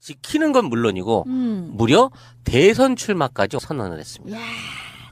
지키는 건 물론이고 음. 무려 대선 출마까지 선언을 했습니다. 야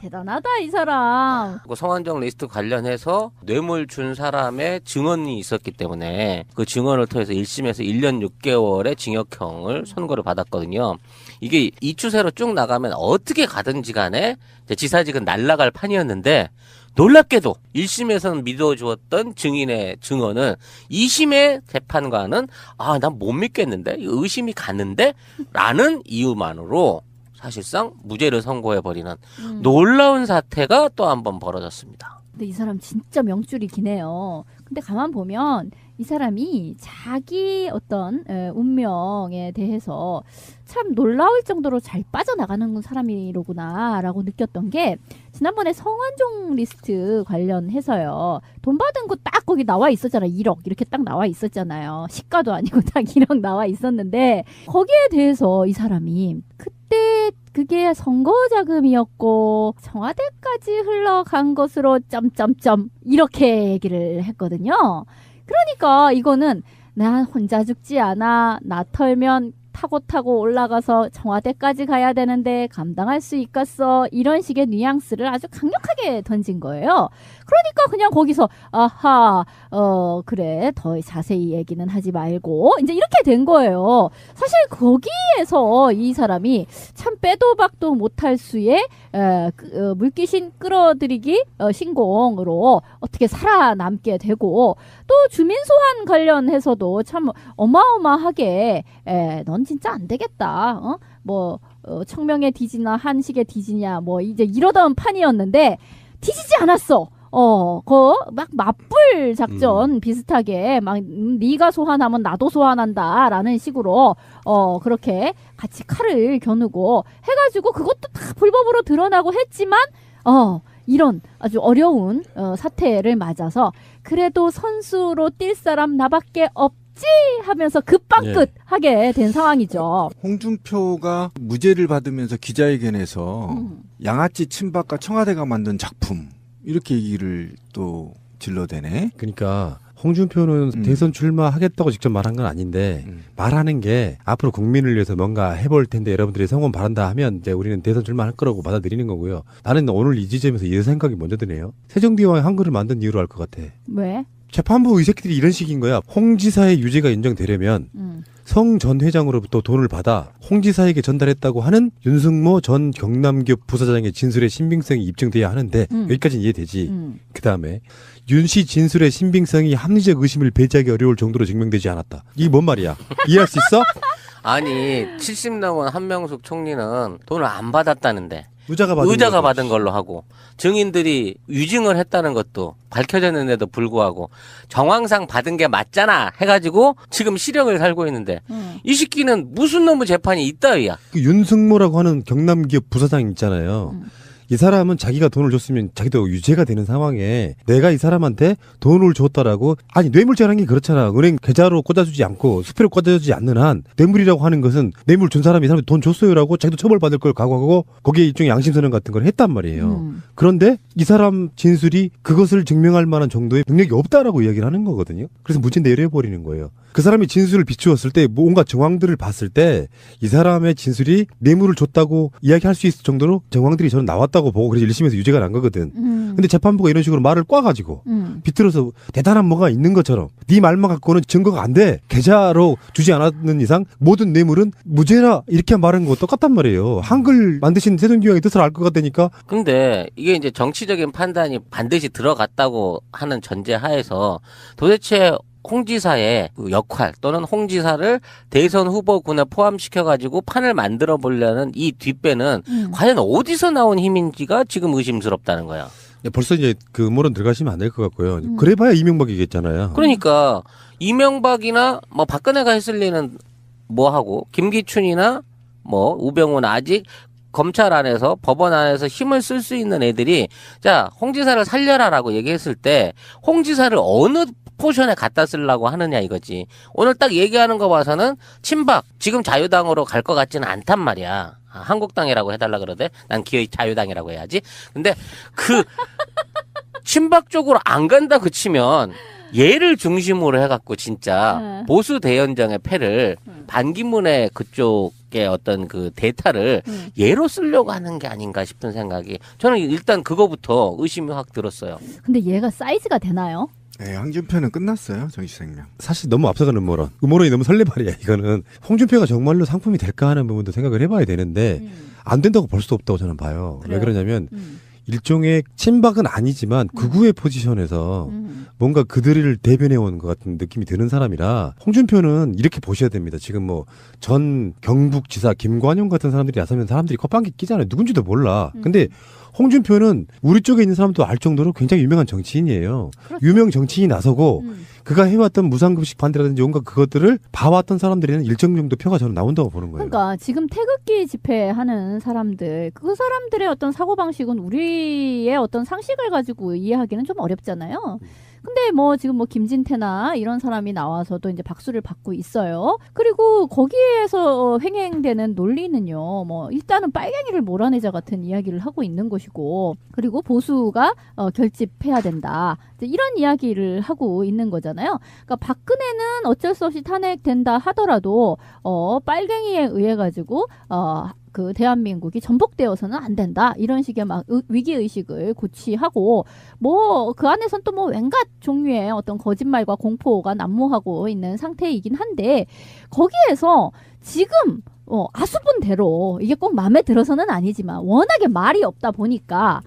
대단하다 이 사람. 그리고 성완종 리스트 관련해서 뇌물 준 사람의 증언이 있었기 때문에 그 증언을 통해서 1심에서 1년 6개월의 징역형을 선고를 받았거든요. 이게 이 추세로 쭉 나가면 어떻게 가든지 간에 지사직은 날라갈 판이었는데 놀랍게도 1심에서는 믿어주었던 증인의 증언은 2심의 재판관은 아, 난 못 믿겠는데? 의심이 갔는데? 라는 이유만으로 사실상 무죄를 선고해버리는 음. 놀라운 사태가 또 한 번 벌어졌습니다. 근데 이 사람 진짜 명줄이 기네요. 근데 가만 보면 이 사람이 자기 어떤 에, 운명에 대해서 참 놀라울 정도로 잘 빠져나가는 사람이로구나라고 느꼈던 게 지난번에 성완종 리스트 관련해서요. 돈 받은 거 딱 거기 나와 있었잖아. 1억 이렇게 딱 나와 있었잖아요. 시가도 아니고 딱 1억 나와 있었는데 거기에 대해서 이 사람이 그때 그게 선거 자금이었고 청와대까지 흘러간 것으로 점점점 이렇게 얘기를 했거든요. 그러니까 이거는 난 혼자 죽지 않아. 나 털면 타고 타고 올라가서 청와대까지 가야 되는데 감당할 수 있겠어. 이런 식의 뉘앙스를 아주 강력하게 던진 거예요. 그러니까 그냥 거기서 아하 어 그래 더 자세히 얘기는 하지 말고 이제 이렇게 된 거예요. 사실 거기에서 이 사람이 참 빼도 박도 못할 수의 에, 그, 어, 물귀신 끌어들이기 어, 신공으로 어떻게 살아남게 되고 또 주민 소환 관련해서도 참 어마어마하게 에, 넌 진짜 안 되겠다. 어? 뭐 어, 청명의 뒤지나 한식의 뒤지냐 뭐 이제 이러던 판이었는데 뒤지지 않았어. 어, 그 막 맞불 작전 비슷하게 막 음, 네가 소환하면 나도 소환한다라는 식으로 어 그렇게 같이 칼을 겨누고 해가지고 그것도 다 불법으로 드러나고 했지만 어 이런 아주 어려운 어, 사태를 맞아서 그래도 선수로 뛸 사람 나밖에 없 지 하면서 급방끝 하게 된 상황이죠. 홍준표가 무죄를 받으면서 기자회견에서 음. 양아치 친박과 청와대가 만든 작품 이렇게 얘기를 또 질러대네. 그러니까 홍준표는 음. 대선 출마하겠다고 직접 말한 건 아닌데 음. 말하는 게 앞으로 국민을 위해서 뭔가 해볼 텐데 여러분들이 성원 바란다 하면 이제 우리는 대선 출마할 거라고 받아들이는 거고요. 나는 오늘 이 지점에서 이 생각이 먼저 드네요. 세종대왕이 한글을 만든 이유로 알 것 같아. 왜? 재판부 이 새끼들이 이런 식인 거야. 홍 지사의 유죄가 인정되려면 음. 성전 회장으로부터 돈을 받아 홍 지사에게 전달했다고 하는 윤승모 전 경남기업 부사장의 진술의 신빙성이 입증돼야 하는데 음. 여기까지는 이해되지. 음. 그 다음에 윤 씨 진술의 신빙성이 합리적 의심을 배제하기 어려울 정도로 증명되지 않았다. 이게 뭔 말이야? 이해할 수 있어? 아니 70 넘은 한명숙 총리는 돈을 안 받았다는데 의자가 받은 의자가. 받은 걸로 하고 증인들이 위증을 했다는 것도 밝혀졌는데도 불구하고 정황상 받은 게 맞잖아 해가지고 지금 실형을 살고 있는데 음. 이 새끼는 무슨 놈의 재판이 있다야 그 윤승모라고 하는 경남기업 부사장 있잖아요. 음. 이 사람은 자기가 돈을 줬으면 자기도 유죄가 되는 상황에 내가 이 사람한테 돈을 줬다라고 아니 뇌물죄라는 게 그렇잖아. 은행 계좌로 꽂아주지 않고 수표로 꽂아주지 않는 한 뇌물이라고 하는 것은 뇌물 준 사람이 이 사람이 돈 줬어요라고 자기도 처벌받을 걸 각오하고 거기에 일종의 양심선언 같은 걸 했단 말이에요. 음. 그런데 이 사람 진술이 그것을 증명할 만한 정도의 능력이 없다라고 이야기를 하는 거거든요. 그래서 무죄 내려버리는 거예요. 그 사람이 진술을 비추었을 때 뭔가 정황들을 봤을 때 이 사람의 진술이 뇌물을 줬다고 이야기할 수 있을 정도로 정황들이 저는 나왔다고 보고 그래서 1심에서 유죄가 난 거거든. 음. 근데 재판부가 이런 식으로 말을 꽈가지고 음. 비틀어서 대단한 뭐가 있는 것처럼 네 말만 갖고는 증거가 안 돼. 계좌로 주지 않았는 이상 모든 뇌물은 무죄라 이렇게 말하는 거 똑같단 말이에요. 한글 만드신 세종기왕의 뜻을 알 것 같다니까 근데 이게 이제 정치적인 판단이 반드시 들어갔다고 하는 전제 하에서 도대체 홍 지사의 그 역할 또는 홍 지사를 대선 후보군에 포함시켜 가지고 판을 만들어 보려는 이 뒷배는 음. 과연 어디서 나온 힘인지가 지금 의심스럽다는 거야. 벌써 이제 그 음모론 들어가시면 안 될 것 같고요. 음. 그래봐야 이명박이겠잖아요. 그러니까 이명박이나 뭐 박근혜가 했을 리는 뭐 하고 김기춘이나 뭐 우병우는 아직 검찰 안에서 법원 안에서 힘을 쓸 수 있는 애들이 자 홍지사를 살려라라고 얘기했을 때 홍지사를 어느 포션에 갖다 쓰려고 하느냐 이거지. 오늘 딱 얘기하는 거 봐서는 친박 지금 자유당으로 갈 것 같지는 않단 말이야. 아, 한국당이라고 해달라 그러대? 난 기어이 자유당이라고 해야지. 근데 그 친박 쪽으로 안 간다 그 치면 얘를 중심으로 해갖고 진짜 네. 보수 대연정의 패를 음. 반기문의 그쪽의 어떤 그 데이터를 음. 얘로 쓰려고 하는 게 아닌가 싶은 생각이 저는 일단 그거부터 의심이 확 들었어요. 근데 얘가 사이즈가 되나요? 네, 항준표는 끝났어요. 정치생명. 사실 너무 앞서가는 음모론. 음모론이 너무 설레발이야, 이거는. 홍준표가 정말로 상품이 될까 하는 부분도 생각을 해봐야 되는데, 음. 안 된다고 볼수 없다고 저는 봐요. 왜 그래요? 그러냐면, 음. 일종의 친박은 아니지만 극우의 포지션에서 음. 뭔가 그들을 대변해 온 것 같은 느낌이 드는 사람이라 홍준표는 이렇게 보셔야 됩니다. 지금 뭐 전 경북지사 김관용 같은 사람들이 나서면 사람들이 컵방귀 끼잖아요. 누군지도 몰라. 음. 근데 홍준표는 우리 쪽에 있는 사람도 알 정도로 굉장히 유명한 정치인이에요. 그렇죠. 유명 정치인이 나서고 음. 그가 해왔던 무상급식 반대라든지 온갖 그것들을 봐왔던 사람들에는 일정 정도 표가 저는 나온다고 보는 거예요. 그러니까 지금 태극기 집회하는 사람들 그 사람들의 어떤 사고 방식은 우리의 어떤 상식을 가지고 이해하기는 좀 어렵잖아요. 근데 뭐 지금 뭐 김진태나 이런 사람이 나와서도 이제 박수를 받고 있어요. 그리고 거기에서 횡행되는 논리는요. 뭐 일단은 빨갱이를 몰아내자 같은 이야기를 하고 있는 것이고 그리고 보수가 어, 결집해야 된다. 이런 이야기를 하고 있는 거잖아요. 그러니까 박근혜는 어쩔 수 없이 탄핵된다 하더라도 어 빨갱이에 의해 가지고 어 그 대한민국이 전복되어서는 안 된다 이런 식의 막 의- 위기 의식을 고취하고 뭐 그 안에선 또뭐 웬갓 종류의 어떤 거짓말과 공포가 난무하고 있는 상태이긴 한데 거기에서 지금 어 아수분대로 이게 꼭 마음에 들어서는 아니지만 워낙에 말이 없다 보니까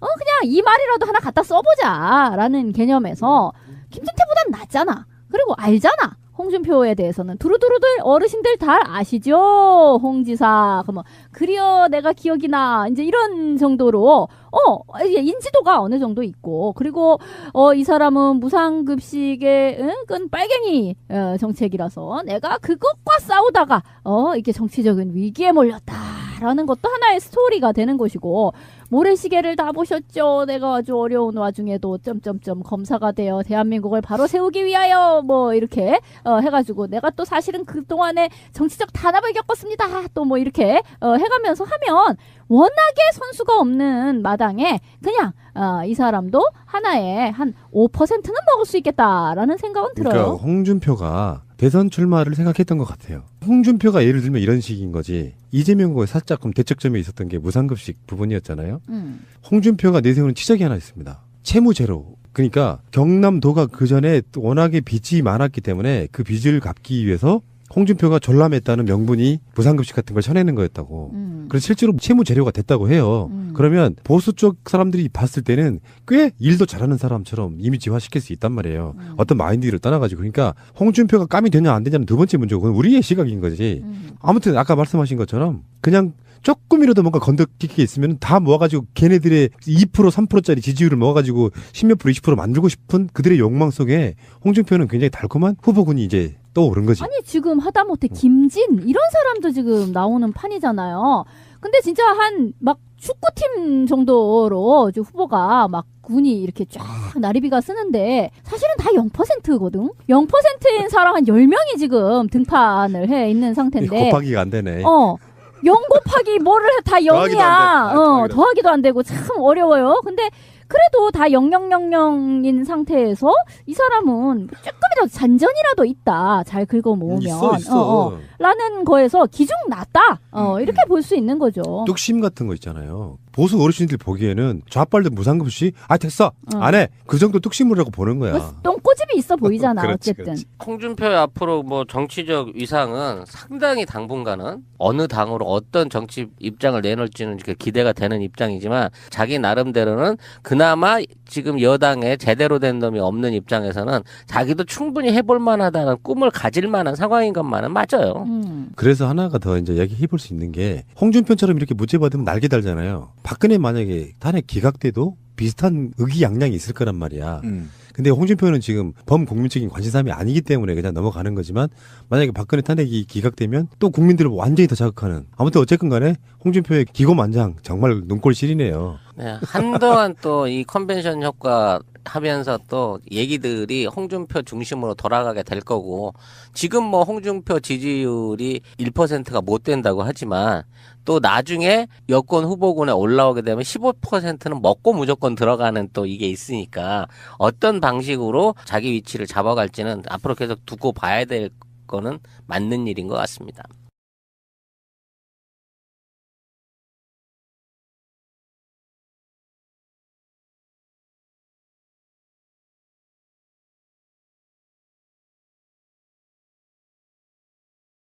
어 그냥 이 말이라도 하나 갖다 써보자라는 개념에서 김진태보단 낫잖아. 그리고 알잖아. 홍준표에 대해서는 두루두루들 어르신들 다 아시죠? 홍 지사. 그뭐 그리어 내가 기억이 나. 이제 이런 정도로 어 인지도가 어느 정도 있고 그리고 어 이 사람은 무상급식의 응? 끈 빨갱이 어, 정책이라서 내가 그것과 싸우다가 어 이게 정치적인 위기에 몰렸다 라는 것도 하나의 스토리가 되는 것이고 모래시계를 다 보셨죠? 내가 아주 어려운 와중에도 점점점 검사가 되어 대한민국을 바로 세우기 위하여 뭐 이렇게 어, 해가지고 내가 또 사실은 그 동안에 정치적 단합을 겪었습니다. 또 뭐 이렇게 어, 해가면서 하면 워낙에 선수가 없는 마당에 그냥 어, 이 사람도 하나에 한 5%는 먹을 수 있겠다라는 생각은 들어요. 그러니까 홍준표가 대선 출마를 생각했던 것 같아요. 홍준표가 예를 들면 이런 식인 거지. 이재명과 살짝 좀 대척점에 있었던 게 무상급식 부분이었잖아요. 음. 홍준표가 내세우는 치적이 하나 있습니다. 채무 제로. 그러니까 경남도가 그 전에 워낙에 빚이 많았기 때문에 그 빚을 갚기 위해서 홍준표가 전람했다는 명분이 무상급식 같은 걸 쳐내는 거였다고. 음. 그래서 실제로 채무 재료가 됐다고 해요. 음. 그러면 보수 쪽 사람들이 봤을 때는 꽤 일도 잘하는 사람처럼 이미지화 시킬 수 있단 말이에요. 음. 어떤 마인드를 떠나가지고. 그러니까 홍준표가 감이 되냐 안 되냐는 두 번째 문제고 그건 우리의 시각인 거지. 음. 아무튼 아까 말씀하신 것처럼 그냥 조금이라도 뭔가 건덕지게 있으면 다 모아가지고 걔네들의 2% 3%짜리 지지율을 모아가지고 10몇 프로 20% 만들고 싶은 그들의 욕망 속에 홍준표는 굉장히 달콤한 후보군이 이제 떠오른 거지. 아니 지금 하다못해 김진 이런 사람도 지금 나오는 판이잖아요. 근데 진짜 한 막 축구팀 정도로 후보가 막 군이 이렇게 쫙 나리비가 쓰는데 사실은 다 0%거든. 0%인 사람 한 10명이 지금 등판을 해 있는 상태인데 곱하기가 안 되네. 어. 0 곱하기 뭐를 해, 다 더하기도 안 0이야. 돼. 아, 어, 더하기도 더하기도 안 되고 참 어려워요. 근데 그래도 다 0000인 상태에서 이 사람은 조금이라도 잔전이라도 있다. 잘 긁어 모으면. 있어 있어. 어, 어. 라는 거에서 기중 낮다. 어, 음, 이렇게 볼 수 있는 거죠. 뚝심 같은 거 있잖아요. 보수 어르신들 보기에는 좌빨들 무상급식 아 됐어 어. 안 해. 그 정도 뚝심이라고 보는 거야. 뭐 똥꼬집이 있어 보이잖아. 그렇지, 어쨌든. 그렇지. 홍준표의 앞으로 뭐 정치적 위상은 상당히 당분간은 어느 당으로 어떤 정치 입장을 내놓을지는 기대가 되는 입장이지만 자기 나름대로는 그나마 지금 여당에 제대로 된 놈이 없는 입장에서는 자기도 충분히 해볼 만하다는 꿈을 가질 만한 상황인 것만은 맞아요. 음. 그래서 하나가 더 이제 얘기해 볼 수 있는 게 홍준표처럼 이렇게 무죄 받으면 날개 달잖아요. 박근혜 만약에 탄핵 기각돼도 비슷한 의기양양이 있을 거란 말이야. 음. 근데 홍준표는 지금 범국민적인 관심사람이 아니기 때문에 그냥 넘어가는 거지만 만약에 박근혜 탄핵이 기각되면 또 국민들을 완전히 더 자극하는 아무튼 어쨌건 간에 홍준표의 기고만장 정말 눈꼴 시리네요. 네, 한동안 또 이 컨벤션 효과 하면서 또 얘기들이 홍준표 중심으로 돌아가게 될 거고 지금 뭐 홍준표 지지율이 1%가 못 된다고 하지만 또 나중에 여권 후보군에 올라오게 되면 15%는 먹고 무조건 들어가는 또 이게 있으니까 어떤 방식으로 자기 위치를 잡아갈지는 앞으로 계속 두고 봐야 될 거는 맞는 일인 것 같습니다.